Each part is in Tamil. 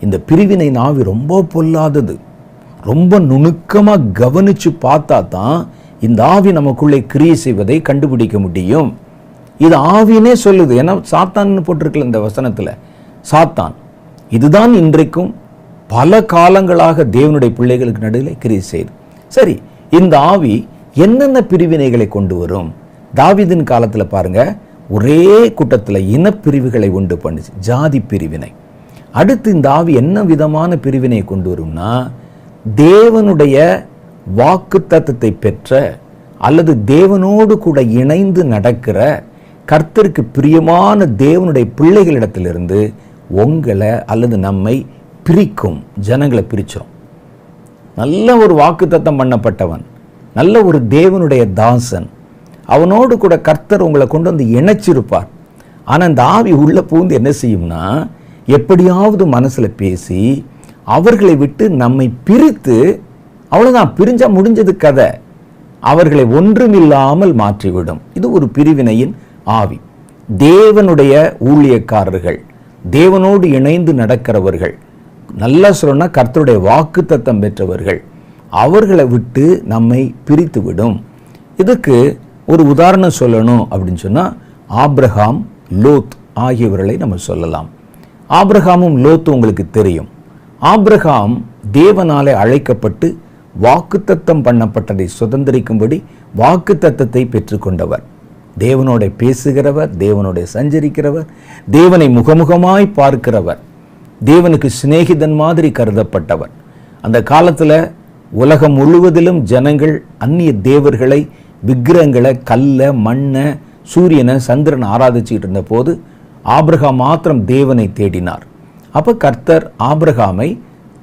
இந்த பிரிவினை நாவி ரொம்ப பொல்லாதது. ரொம்ப நுணுக்கமாக கவனிச்சு பார்த்தா தான் இந்த ஆவி நமக்குள்ளே கிரியை செய்வதை கண்டுபிடிக்க முடியும். இது ஆவினே சொல்லுது. ஏன்னா சாத்தான்னு போட்டிருக்கல இந்த வசனத்தில். சாத்தான் இதுதான் இன்றைக்கும் பல காலங்களாக தேவனுடைய பிள்ளைகளுக்கு நடுவில் கிரியை செய்யுது சரி இந்த ஆவி என்னென்ன பிரிவினைகளை கொண்டு வரும்? தாவிதின் காலத்தில் பாருங்கள் ஒரே கூட்டத்தில் இனப்பிரிவுகளை உண்டு பண்ணுச்சு. ஜாதி பிரிவினை. அடுத்து இந்த ஆவி என்ன விதமான பிரிவினை கொண்டு வரும்னா தேவனுடைய வாக்கு தத்துவத்தை பெற்ற அல்லது தேவனோடு கூட இணைந்து நடக்கிற கர்த்தருக்கு பிரியமான தேவனுடைய பிள்ளைகளிடத்திலிருந்து உங்களை அல்லது நம்மை பிரிக்கும் ஜனங்களை பிரித்தோம் நல்ல ஒரு வாக்குத்தத்தம் பண்ணப்பட்டவன் நல்ல ஒரு தேவனுடைய தாசன் அவனோடு கூட கர்த்தர் உங்களை கொண்டு வந்து இணைச்சிருப்பார். ஆனால் இந்த ஆவி உள்ள பூந்து என்ன செய்யும்னா எப்படியாவது மனசில் பேசி அவர்களை விட்டு நம்மை பிரித்து அவ்வளோதான் பிரிஞ்சால் முடிஞ்சது கதை. அவர்களை ஒன்றுமில்லாமல் மாற்றிவிடும். இது ஒரு பிரிவினையின் ஆவி. தேவனுடைய ஊழியக்காரர்கள் தேவனோடு இணைந்து நடக்கிறவர்கள் நல்லா சொல்லணும்னா கர்த்தருடைய வாக்கு தத்தம் பெற்றவர்கள் அவர்களை விட்டு நம்மை பிரித்து விடும் இதுக்கு ஒரு உதாரணம் சொல்லணும் அப்படின்னு சொன்னால் ஆப்ரஹாம் லோத் ஆகியவர்களை நம்ம சொல்லலாம். ஆப்ரஹாமும் லோத்து உங்களுக்கு தெரியும். ஆப்ரஹாம் தேவனாலே அழைக்கப்பட்டு வாக்குத்தத்தம் பண்ணப்பட்டதை சுதந்திரிக்கும்படி வாக்குத்தத்தத்தை பெற்றுக்கொண்டவர். தேவனோட பேசுகிறவர் தேவனோட சஞ்சரிக்கிறவர் தேவனை முகமுகமாய் பார்க்கிறவர். தேவனுக்கு சிநேகிதன் மாதிரி கருதப்பட்டவர். அந்த காலத்தில் உலகம் முழுவதிலும் ஜனங்கள் அந்நிய தேவர்களை விக்கிரங்களை கல்லை மண்ணை சூரியனை சந்திரனை ஆராதிச்சிட்டு இருந்த போது ஆபிரகாம் மாத்திரம் தேவனை தேடினார். அப்போ கர்த்தர் ஆபிரகாமை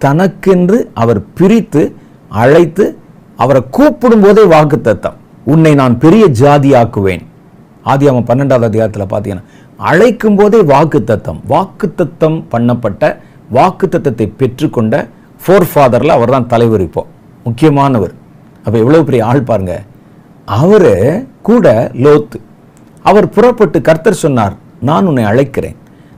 தனக்கென்று அவர் பிரித்து அழைத்து அவரை கூப்பிடும் போதே வாக்குத்தத்தம் உன்னை நான் பெரிய ஜாதியாக்குவேன். ஆதி அவன் பன்னெண்டாவது அதிகாரத்தில் பார்த்தீங்கன்னா அழைக்கும் போதே வாக்குத்தத்தம் வாக்குத்தத்தம் பண்ணப்பட்ட வாக்குத்தத்தத்தை பெற்றுக்கொண்ட ஃபோர் ஃபாதரில் அவர் தான் தலைவர் இப்போ. முக்கியமானவர். அப்போ எவ்வளோ பெரிய ஆள் பாருங்க. அவரு கூட லோத்து. அவர் புறப்பட்டு கர்த்தர் சொன்னார் நான் உன்னை அழைக்கிறேன்.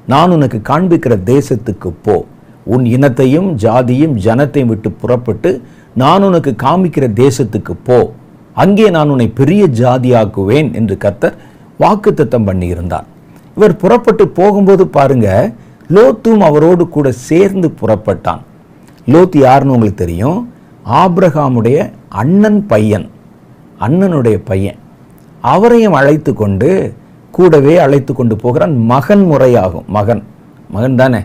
நான் உனக்கு காண்பிக்கிற தேசத்துக்கு போ. உன் இனத்தையும் ஜாதியும் ஜனத்தையும் விட்டு புறப்பட்டு நான் உனக்கு காமிக்கிற தேசத்துக்கு போ. அங்கே நான் உன்னை பெரிய ஜாதியாக்குவேன் என்று கர்த்தர் வாக்குத்தத்தம் பண்ணியிருந்தார். இவர் புறப்பட்டு போகும்போது பாருங்க லோத்தும் அவரோடு கூட சேர்ந்து புறப்பட்டான். லோத் யாருன்னு உங்களுக்கு தெரியும்? ஆப்ரஹாமுடைய அண்ணன் பையன். அண்ணனுடைய பையன். அவரையும் அழைத்து கொண்டு கூடவே அழைத்து கொண்டு போகிறான். மகன் முறையாகும். மகன். மகன் தானே.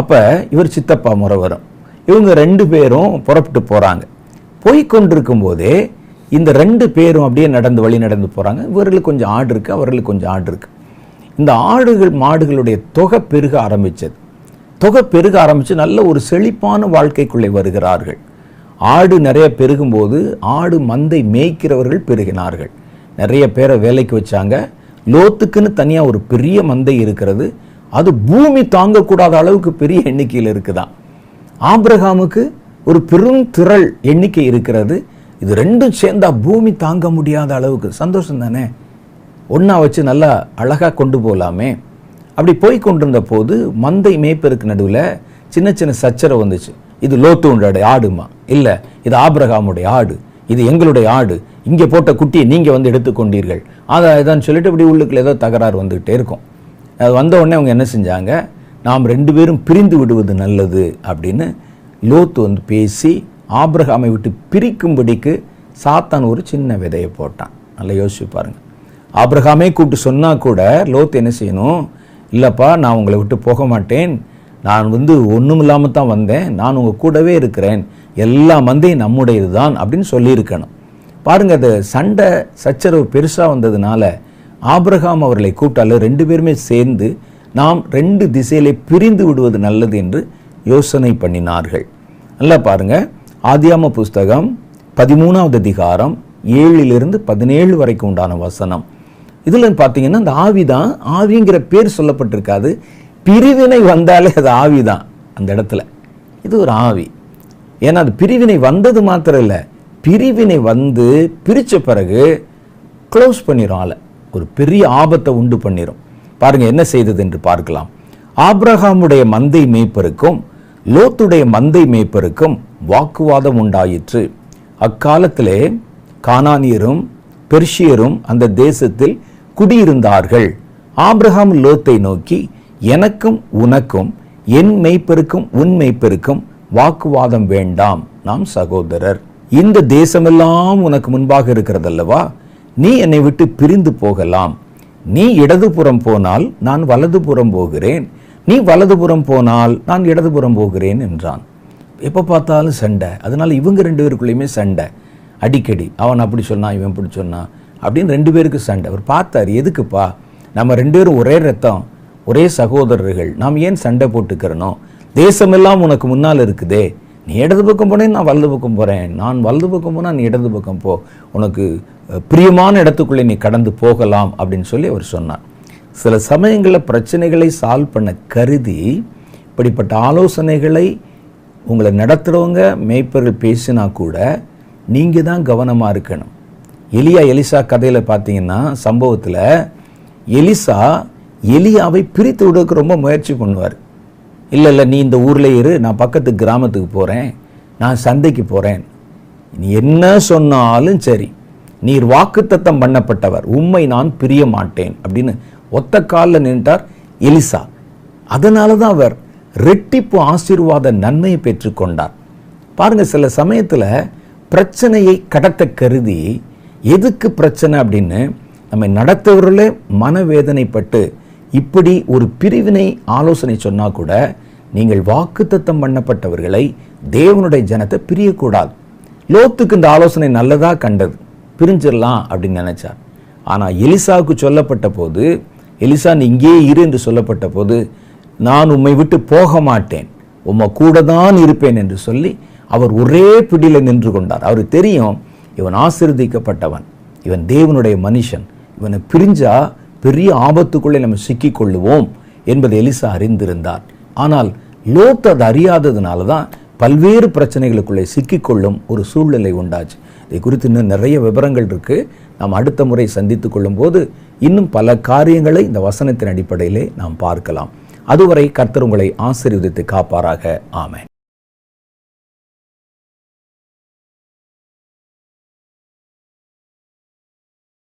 அப்போ இவர் சித்தப்பா முறை வரும் இவங்க ரெண்டு பேரும் புறப்பட்டு போகிறாங்க போய் கொண்டிருக்கும் போதே இந்த ரெண்டு பேரும் அப்படியே நடந்து வழி நடந்து போகிறாங்க இவர்களுக்கு கொஞ்சம் ஆடு இருக்குது அவர்களுக்கு கொஞ்சம் ஆடு இருக்குது இந்த ஆடுகள் மாடுகளுடைய தொகை பெருக ஆரம்பித்தது தொகை பெருக ஆரம்பித்து நல்ல ஒரு செழிப்பான வாழ்க்கைக்குள்ளே வருகிறார்கள். ஆடு நிறைய பெருகும்போது ஆடு மந்தை மேய்க்கிறவர்கள் பெருகினார்கள். நிறைய பேரை வேலைக்கு வச்சாங்க. லோத்துக்குன்னு தனியாக ஒரு பெரிய மந்தை இருக்கிறது. அது பூமி தாங்கக்கூடாத அளவுக்கு பெரிய எண்ணிக்கையில் இருக்குதாம் ஆப்ரஹாமுக்கு ஒரு பெரும் திரள் எண்ணிக்கை இருக்கிறது. இது ரெண்டும் சேர்ந்தா பூமி தாங்க முடியாத அளவுக்கு. சந்தோஷம் தானே? ஒன்றா வச்சு நல்லா அழகாக கொண்டு போகலாமே அப்படி போய் கொண்டிருந்த போது மந்தை மேய்ப்பருக்கு நடுவில் சின்ன சின்ன சச்சரவு வந்துச்சு. இது லோத்துடைய ஆடுமா? இல்லை இது ஆப்ரஹாமுடைய ஆடு. இது எங்களுடைய ஆடு. இங்கே போட்ட குட்டியை நீங்கள் வந்து எடுத்துக்கொண்டீர்கள். அதை இதான் சொல்லிட்டு இப்படி உள்ளுக்குள்ள ஏதோ தகராறு வந்துக்கிட்டே இருக்கும். அது வந்த உடனே அவங்க என்ன செஞ்சாங்க? நாம் ரெண்டு பேரும் பிரிந்து விடுவது நல்லது அப்படின்னு லோத்து வந்து பேசி ஆப்ரஹாமை விட்டு பிரிக்கும்படிக்கு சாத்தான் ஒரு சின்ன விதையை போட்டான். நல்லா யோசிச்சு பாருங்கள் ஆப்ரஹாமே கூப்பிட்டு சொன்னால் கூட லோத்து என்ன செய்யணும்? இல்லைப்பா நான் உங்களை விட்டு போக மாட்டேன். நான் வந்து ஒன்றும் இல்லாமல் தான் வந்தேன். நான் உங்கள் கூடவே இருக்கிறேன். எல்லா மந்தையும் நம்முடையது தான் அப்படின்னு சொல்லியிருக்கணும். பாருங்க அது சண்டை சச்சரவு பெருசாக வந்ததுனால ஆபிரகாம் அவர்களை கூட்டால ரெண்டு பேருமே சேர்ந்து நாம் ரெண்டு திசையிலே பிரிந்து விடுவது நல்லது என்று யோசனை பண்ணினார்கள். நல்லா பாருங்க ஆதியாம புஸ்தகம் பதிமூணாவது அதிகாரம் ஏழிலிருந்து பதினேழு வரைக்கும் உண்டான வசனம். இதில் பார்த்தீங்கன்னா அந்த ஆவி தான் ஆவிங்கிற பேர் சொல்லப்பட்டிருக்காது. பிரிவினை வந்தாலே அது ஆவி தான் அந்த இடத்துல. இது ஒரு ஆவி. ஏன்னா அது பிரிவினை வந்தது மாத்திரம் இல்லை பிரிவினை வந்து பிரித்த பிறகு க்ளோஸ் பண்ணிடும் ஆளை. ஒரு பெரிய ஆபத்தை உண்டு பண்ணிடும் பாருங்க என்ன செய்தது என்று பார்க்கலாம். ஆப்ரஹாமுடைய மந்தை மேய்ப்பருக்கும் லோத்துடைய மந்தை மேய்ப்பருக்கும் வாக்குவாதம் உண்டாயிற்று. அக்காலத்திலே கானானியரும் பெர்ஷியரும் அந்த தேசத்தில் குடியிருந்தார்கள். ஆப்ரஹாம் லோத்தை நோக்கி எனக்கும் உனக்கும் என் மெய்ப்பெருக்கும் உன் மெய்ப்பெருக்கும் வாக்குவாதம் வேண்டாம் நாம் சகோதரர். இந்த தேசமெல்லாம் உனக்கு முன்பாக இருக்கிறதல்லவா? நீ என்னை விட்டு பிரிந்து போகலாம். நீ இடதுபுறம் போனால் நான் வலதுபுறம் போகிறேன். நீ வலதுபுறம் போனால் நான் இடதுபுறம் போகிறேன் என்றான். எப்போ பார்த்தாலும் சண்டை. அதனால் இவங்க ரெண்டு பேருக்குள்ளேயுமே சண்டை. அடிக்கடி அவன் அப்படி சொன்னான் இவன் இப்படி சொன்னான் அப்படின்னு ரெண்டு பேருக்கு சண்டை. அவர் பார்த்தார் எதுக்குப்பா? நம்ம ரெண்டு பேரும் ஒரே ரத்தம் ஒரே சகோதரர்கள். நாம் ஏன் சண்டை போட்டுக்கிறனோ? தேசமெல்லாம் உனக்கு முன்னால் இருக்குதே. நீ இடது பக்கம் போனேன் நான் வலது பக்கம் போகிறேன் நான் வலது பக்கம் போனால் நீ இடது பக்கம் போ. உனக்கு பிரியமான இடத்துக்குள்ளே நீ கடந்து போகலாம் அப்படின்னு சொல்லி அவர் சொன்னார். சில சமயங்களில் பிரச்சனைகளை சால்வ் பண்ண கருதி இப்படிப்பட்ட ஆலோசனைகளை உங்களை நடத்துகிறவங்க மேய்ப்பர்கள் பேசினா கூட நீங்கள் தான் கவனமாக இருக்கணும். எலியா எலிசா கதையில் பார்த்தீங்கன்னா சம்பவத்தில் எலிசா எலியாவை பிரித்து விடுறதுக்கு ரொம்ப முயற்சி பண்ணுவார். இல்லை இல்லை நீ இந்த ஊரில் இரு நான் பக்கத்து கிராமத்துக்கு போகிறேன் நான் சந்தைக்கு போகிறேன் நீ என்ன சொன்னாலும் சரி நீர் வாக்குத்தத்தம் பண்ணப்பட்டவர் உம்மை நான் பிரிய மாட்டேன் அப்படின்னு ஒத்த காலில் நின்றார் எலிசா. அதனால தான் அவர் ரெட்டிப்பு ஆசீர்வாத நன்மையை பெற்றுக்கொண்டார் பாருங்க சில சமயத்தில் பிரச்சனையை கடத்த கருதி எதுக்கு பிரச்சனை அப்படின்னு நம்மை நடத்துவர்களே மனவேதனைப்பட்டு இப்படி ஒரு பிரிவினை ஆலோசனை சொன்னா கூட நீங்கள் வாக்குத்தத்தம் பண்ணப்பட்டவர்களை தேவனுடைய ஜனத்தை பிரியக்கூடாது. லோத்துக்கு இந்த ஆலோசனை நல்லதா கண்டது. பிரிஞ்சிடலாம் அப்படின்னு நினைச்சார். ஆனா எலிசாவுக்கு சொல்லப்பட்ட போது எலிசா நீ இங்கே இரு என்று சொல்லப்பட்ட போது நான் உம்மை விட்டு போக மாட்டேன். உம்மை கூட தான் இருப்பேன் என்று சொல்லி அவர் ஒரே பிடியில நின்று கொண்டார். அவர் தெரியும் இவன் ஆசிர்வதிக்கப்பட்டவன். இவன் தேவனுடைய மனுஷன். இவனை பிரிஞ்சா பெரிய ஆபத்துக்குள்ளே நம்ம சிக்கிக் கொள்ளுவோம் என்பதை எலிசா அறிந்திருந்தார். ஆனால் லோத் அது அறியாததுனால தான் பல்வேறு பிரச்சனைகளுக்குள்ளே சிக்கிக்கொள்ளும் ஒரு சூழ்நிலை உண்டாச்சு. இதை குறித்து இன்னும் நிறைய விவரங்கள் இருக்கு. நாம் அடுத்த முறை சந்தித்துக் கொள்ளும்போது இன்னும் பல காரியங்களை இந்த வசனத்தின் அடிப்படையிலே நாம் பார்க்கலாம். அதுவரை கர்த்தர் உங்களை ஆசீர்வதித்து காப்பாராக. ஆமென்.